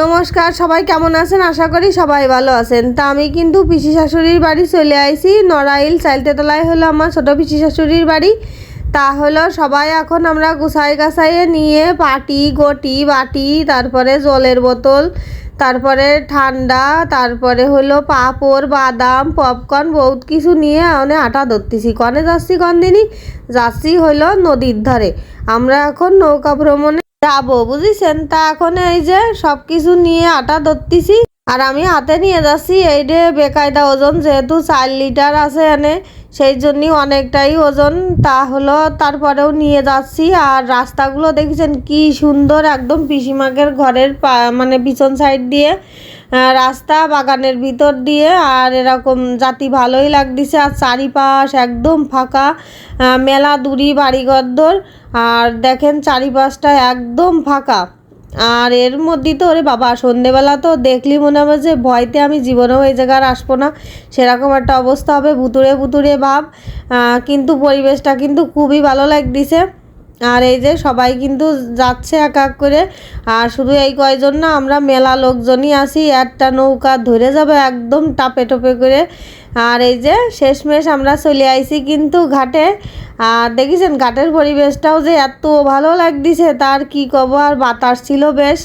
নমস্কার, সবাই কেমন আছেন? আশা করি সবাই ভালো আছেন। তা আমি কিন্তু পিসি শাশুড়ির বাড়ি চলে আইছি। নড়াইল চাইলতেতলায় হলো আমার ছোটো পিসি শাশুড়ির বাড়ি। তা হলো সবাই এখন আমরা গুছাই গাছাইয়ে নিয়ে পাটি, গটি, বাটি, তারপরে জলের বোতল, তারপরে ঠান্ডা, তারপরে হলো পাঁপড়, বাদাম, পপকর্ন, বহুত কিছু নিয়ে অনেক আটা ধরতেছি। কনে যাচ্ছি কন দিনই যাচ্ছি হলো নদীর ধারে। আমরা এখন নৌকা ভ্রমণে যাব, বুঝিছেন? তা এখন এই যে সব কিছু নিয়ে আটা ধরতেছি, আর আমি হাতে নিয়ে যাচ্ছি এই যে বেকায়দা ওজন, যেহেতু চার লিটার আছে এনে, সেই জন্যই অনেকটাই ওজন। তা হলো তারপরেও নিয়ে যাচ্ছি, আর রাস্তাগুলো দেখেছেন কি সুন্দর, একদম পিসিমাকের ঘরের মানে পিছন সাইড দিয়ে। রাস্তা বাগানের ভিতর দিয়ে, আর এরকম জাতি ভালোই লাগতেছে। আর চারিপাশ একদম ফাঁকা মেলা দূরি বাড়িঘরদর। আর দেখেন চারিপাশটা একদম ফাঁকা। আর এর মধ্যে তো, ওরে বাবা, সন্ধেবেলা তো দেখলি মনে হবে যে ভয়তে আমি জীবনেও এই জায়গায় আর আসব না। সেরকম একটা অবস্থা হবে ভুতুরে ভুতুরে ভাব। কিন্তু পরিবেশটা কিন্তু খুবই ভালো লাগতেছে। আর এই যে সবাই কিন্তু যাচ্ছে এক এক করে। আর শুধু এই কয়জন না, আমরা মেলা লোকজনই আসি একটা নৌকা ধরে যাবে একদম টাপে টপে করে। আর এই যে শেষমেশ আমরা চলে আইছি কিন্তু ঘাটে। আর দেখেছেন ঘাটের পরিবেশটাও যে এত ভালো লাগতেছে, তার কি কব, আর বাতাস ছিল বেশ।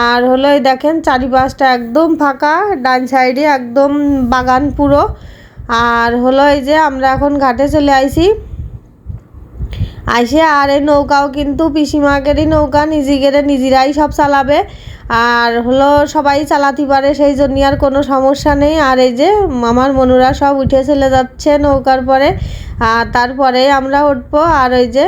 আর হলো দেখেন চারিপাশটা একদম ফাঁকা, ডান সাইডে একদম বাগান পুরো। আর হলো এই যে আমরা এখন ঘাটে চলে আইছি। আইসে আর এই নৌকাও কিন্তু পিসিমাকেরই নৌকা নিজেদের নিজেরাই সব চালাবে। আর হলো সবাই চালাতে পারে, সেই জন্য আর কোনো সমস্যা নেই। আর এই যে আমার মনুরা সব উঠে চলে যাচ্ছে নৌকার পরে। আর তারপরে আমরা উঠবো। আর ওই যে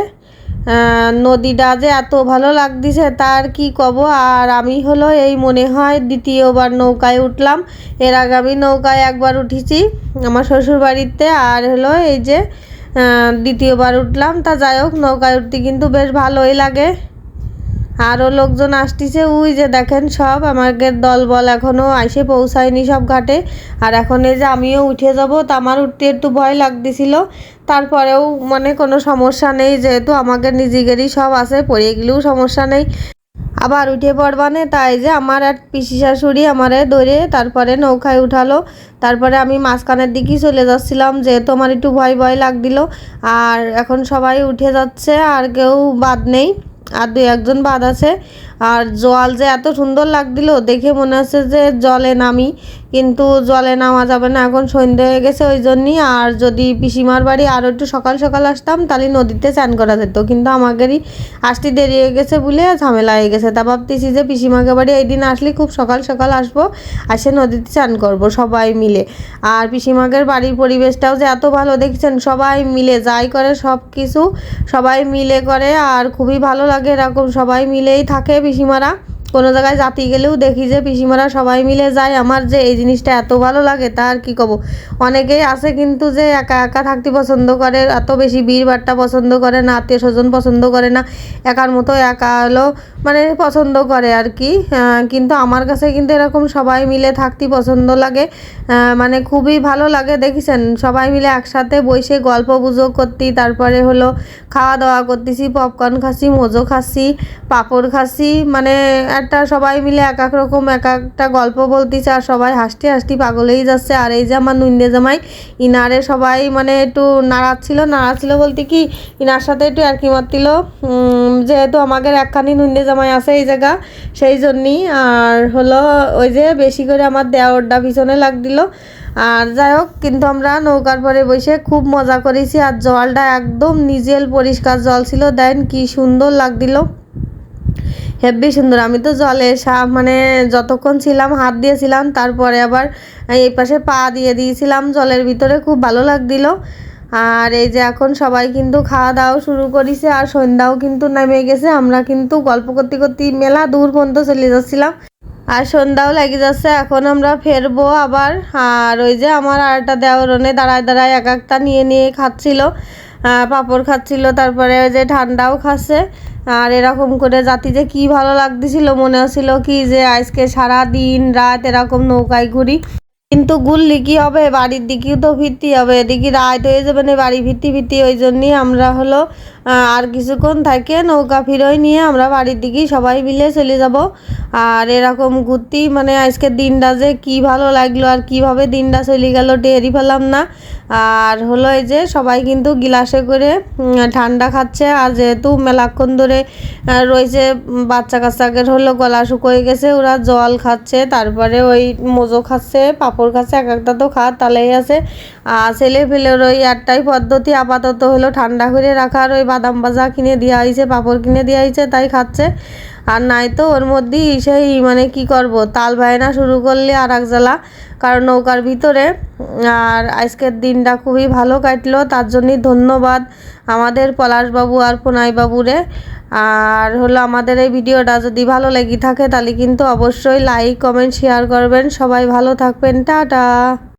নদীটা যে এত ভালো লাগতেছে তার কি কব? আর আমি হলো এই মনে হয় দ্বিতীয়বার নৌকায় উঠলাম। এর আগে আমি নৌকায় একবার উঠেছি আমার শ্বশুর বাড়িতে আর হলো এই যে দ্বিতীয়বার উঠলাম, তা যাই হোক, নৌকায় উঠতে কিন্তু বেশ ভালোই লাগে। আরও লোকজন আসতেছে ওই যে দেখেন সব আমাদের দল বল এখনও আইসে পৌঁছায়নি সব ঘাটে। আর এখন এই যে আমিও উঠে যাব, তা আমার উঠতে একটু ভয় লাগতেছিল। তারপরেও মানে কোনো সমস্যা নেই, যেহেতু আমাকে নিজেদেরই সব আছে, পড়ে গেলেও সমস্যা নেই। আবার উঠে পড়বানে, তাই যে আমার এক পিসি শাশুড়ি আমারে ধরে তারপরে নৌকায় উঠালো। তারপরে আমি মাঝখানের দিকেই চলে যাচ্ছিলাম, যেহেতু আমার একটু ভয় ভয় লাগছিল। আর এখন সবাই উঠে যাচ্ছে, আর কেউ বাদ নেই, আর দুই একজন বাদ আছে। আর জল যে এত সুন্দর লাগছিল, দেখে মনে হচ্ছে যে জলে নামি। কিন্তু জলে নামা যাবে না। এখন সন্ধে হয়ে গেছে ওই জন্যই। আর যদি পিসিমার বাড়ি আরও একটু সকাল সকাল আসতাম, তাহলে নদীতে চান করা যেত। কিন্তু আমাদেরই আসতে দেরি হয়ে গেছে বলে ঝামেলা হয়ে গেছে। তা ভাবতেছি যে পিসিমাকে বাড়ি এই দিন আসলে খুব সকাল সকাল আসব, আসে নদীতে চান করব সবাই মিলে। আর পিসিমাকের বাড়ির পরিবেশটাও যে এত ভালো, দেখছেন? সবাই মিলে যাই করে সব কিছু, সবাই মিলে করে। আর খুবই ভালো লাগে এরকম সবাই মিলেই থাকে পিসিমারা। কোনো জায়গায় জাতি গেলেও দেখি যে পিসিমারা সবাই মিলে যায়। আমার যে এই জিনিসটা এত ভালো লাগে তার কি কব? অনেকেই আছে কিন্তু যে একা একা থাকতে পছন্দ করে, এত বেশি ভিড় ভাট্টা পছন্দ করে না আত্মীয় স্বজন পছন্দ করে না, একার মতো একা হলো মানে পছন্দ করে আর কি। কিন্তু আমার কাছে কিন্তু এরকম সবাই মিলে থাকতে পছন্দ লাগে। মানে খুবই ভালো লাগে, দেখেছেন? সবাই মিলে একসাথে বসে গল্প গুজব করতে, তারপরে হলো খাওয়া দাওয়া করতেছি পপকর্ন খাচ্ছি, মোজো খাচ্ছি, পাঁপড় খাচ্ছি মানে একটা সবাই মিলে এক এক রকম এক একটা গল্প বলতেছে আর সবাই হাসতে হাসতে পাগলেই যাচ্ছে। আর এই যে আমার নুন্দে জামাই, ইনারে সবাই মানে একটু নাড়াচ্ছিল নাড়াচ্ছিল বলতে কি, ইনার সাথে একটু আর কি মারছিল যেহেতু আমাদের একখানি নুন্দে জামাই আছে এই জায়গা, সেই জন্যই। আর হলো ওই যে বেশি করে আমার দেওয়ারটা পিছনে লাগ দিল আর যাই হোক, কিন্তু আমরা নৌকার পরে বসে খুব মজা করেছি। আর জলটা একদম নিজেল পরিষ্কার জল ছিল। দেন কি সুন্দর লাগ লাগছিল। হেব্বি সুন্দর। আমি তো জলে সা- মানে যতক্ষণ ছিলাম হাত দিয়েছিলাম, তারপরে আবার এই পাশে পা দিয়ে দিয়েছিলাম জলের ভিতরে, খুব ভালো লাগছিল। আর এই যে এখন সবাই কিন্তু খাওয়া দাওয়া শুরু করেছে, আর সন্ধ্যাও কিন্তু নেমে গেছে। আমরা কিন্তু গল্প করতে করতে মেলা দূর পর্যন্ত চলে যাচ্ছিলাম। আর সন্ধ্যাও লেগে যাচ্ছে, এখন আমরা ফেরবো আবার। আর ওই যে আমার আরেকটা দেওরনে দাঁড়ায় দাঁড়ায় এক একটা নিয়ে নিয়ে খাচ্ছিল পাঁপড় খাচ্ছিল, তারপরে ওই যে ঠান্ডাও খাচ্ছে। আর এরকম করে জাতি যে কি ভালো লাগতেছিল, মনে হচ্ছিল কি যে আজকে সারা দিন রাত এরকম নৌকায় ঘুরি। কিন্তু গুললি কি হবে? বাড়ির দিকেও তো ফিরতে হবে, এদিকে রাত হয়ে যাবে না, বাড়ি ফিরতে ফিরতে ওই জন্যই আমরা হলো আর কিছুক্ষণ থাকে, নৌকা ফিরোই নিয়ে আমরা বাড়ির দিকেই সবাই মিলে চলে যাব। আর এরকম ঘুরতেই মানে আজকের দিনটা যে কি ভালো লাগল আর কীভাবে দিনটা চলে গেল টেরই পেলাম না। আর হলো এই যে সবাই কিন্তু গিলাসে করে ঠান্ডা খাচ্ছে। আর যেহেতু মেলাক্ষণ ধরে রয়েছে বাচ্চা কাচ্চাদের হলো গলা শুকোয় গেছে, ওরা জল খাচ্ছে, তারপরে ওই মোজো খাচ্ছে, পাঁপড় খাচ্ছে, এক একটা তো খাওয়ার তালেই আছে। আর ছেলে ফেলের ওই একটাই পদ্ধতি, আপাতত হলো ঠান্ডা করে রাখার, ওই বাদাম ভাজা কিনে দেওয়া হয়েছে পাঁপড় কিনে দেওয়া হয়েছে তাই খাচ্ছে। আর নাই তো, ওর মধ্যেই সেই মানে কি করব, তাল বায়না শুরু করলে আর এক জ্বালা। কারণ নৌকার ভিতরে, আর আজকের দিনটা খুবই ভালো কাটলো, তার জন্যই ধন্যবাদ আমাদের পলাশবাবু আর পুনাইবাবুরে। আর হলো আমাদের এই ভিডিওটা যদি ভালো লেগে থাকে, তাহলে কিন্তু অবশ্যই লাইক কমেন্ট শেয়ার করবেন। সবাই ভালো থাকবেন। টাটা!